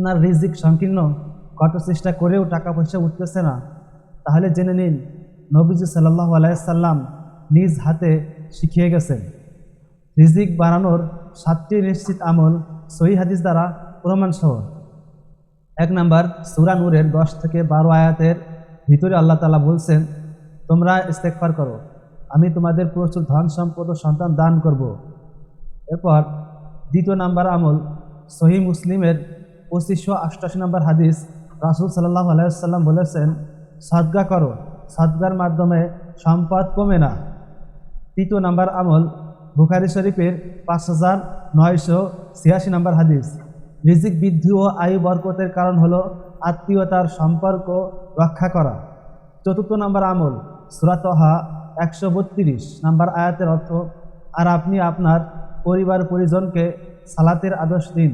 আপনার রিজিক সংকীর্ণ কত চেষ্টা করেও টাকা পয়সা উঠতেছে না। তাহলে জেনে নিন, নবীজি সাল্লাহ আলাইসাল্লাম নিজ হাতে শিখিয়ে গেছেন। রিজিক বানানোর সাতটি নিশ্চিত আমল সহি হাদিস দ্বারা প্রমাণসহ। এক নাম্বার, সুরা নূরের দশ থেকে বারো আয়াতের ভিতরে আল্লাহ তালা বলছেন, তোমরা ইস্তেকফার করো, আমি তোমাদের প্রচুর ধন সম্পদ ও সন্তান দান করব। এরপর দ্বিতীয় নাম্বার আমল সহি মুসলিমের পঁচিশশো অষ্টাশি নম্বর হাদিস রাসুল সাল্লাহ আলাইসাল্লাম বলেছেন, সাদগা করো, সাদগার মাধ্যমে সম্পদ কমে না। তৃতীয় নাম্বার আমল, বুখারি শরীফের পাঁচ হাজার নয়শো ছিয়াশি নম্বর হাদিস। রিজিক বৃদ্ধি ও আয়ু বরকতের কারণ হলো আত্মীয়তার সম্পর্ক রক্ষা করা। চতুর্থ নম্বর আমল সুরাতহা একশো বত্রিশ নাম্বার আয়াতের অর্থ, আর আপনি আপনার পরিবার পরিজনকে সালাতের আদর্শ দিন।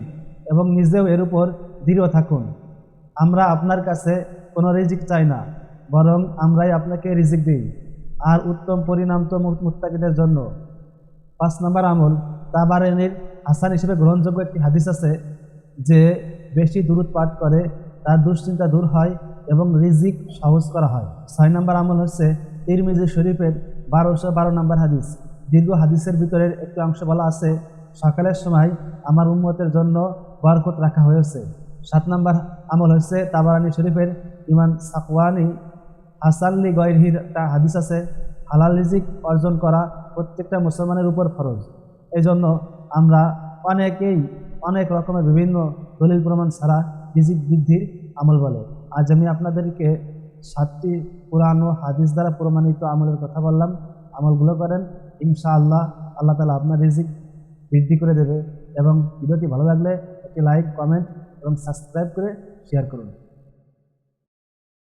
এবং নিজেও এর উপর দৃঢ় থাকুন। আমরা আপনার কাছে কোনো রিজিক চাই না, বরং আমরাই আপনাকে রিজিক দিই। আর উত্তম পরিণাম তো মু- মুত্তাকিদের জন্য। পাঁচ নম্বর আমল, তাবারেনের হাসান হিসেবে গ্রহণযোগ্য একটি হাদিস আছে যে বেশি দূরত পাঠ করে তার দুশ্চিন্তা দূর হয় এবং রিজিক সহজ করা হয়। ছয় নম্বর আমল হচ্ছে তিরমিজি শরীফের বারোশো বারো নম্বর হাদিস। দীর্ঘ হাদিসের ভিতরের একটি অংশ বলা আছে সকালের সময় আমার উম্মতের জন্য বরকত রাখা হয়েছে। সাত নম্বর আমল হচ্ছে তাবারানি শরীফের ইমান সাকওয়ানি হাসাল্লি গয়রহির একটা হাদিস আছে, হালাল রিজিক অর্জন করা প্রত্যেকটা মুসলমানের উপর ফরজ। এই জন্য আমরা অনেকেই অনেক রকমের বিভিন্ন দলিল প্রমাণ ছাড়া রিজিক বৃদ্ধির আমল বলে। আজ আমি আপনাদেরকে সাতটি কোরআন ও হাদিস দ্বারা প্রমাণিত আমলের কথা বললাম। আমলগুলো করেন, ইনশাআল্লাহ আল্লাহ তালা আপনার রিজিক বৃদ্ধি করে দেবে। এবং ভিডিওটি ভালো লাগলে একটি লাইক কমেন্ট এবং সাবস্ক্রাইব করে শেয়ার করুন।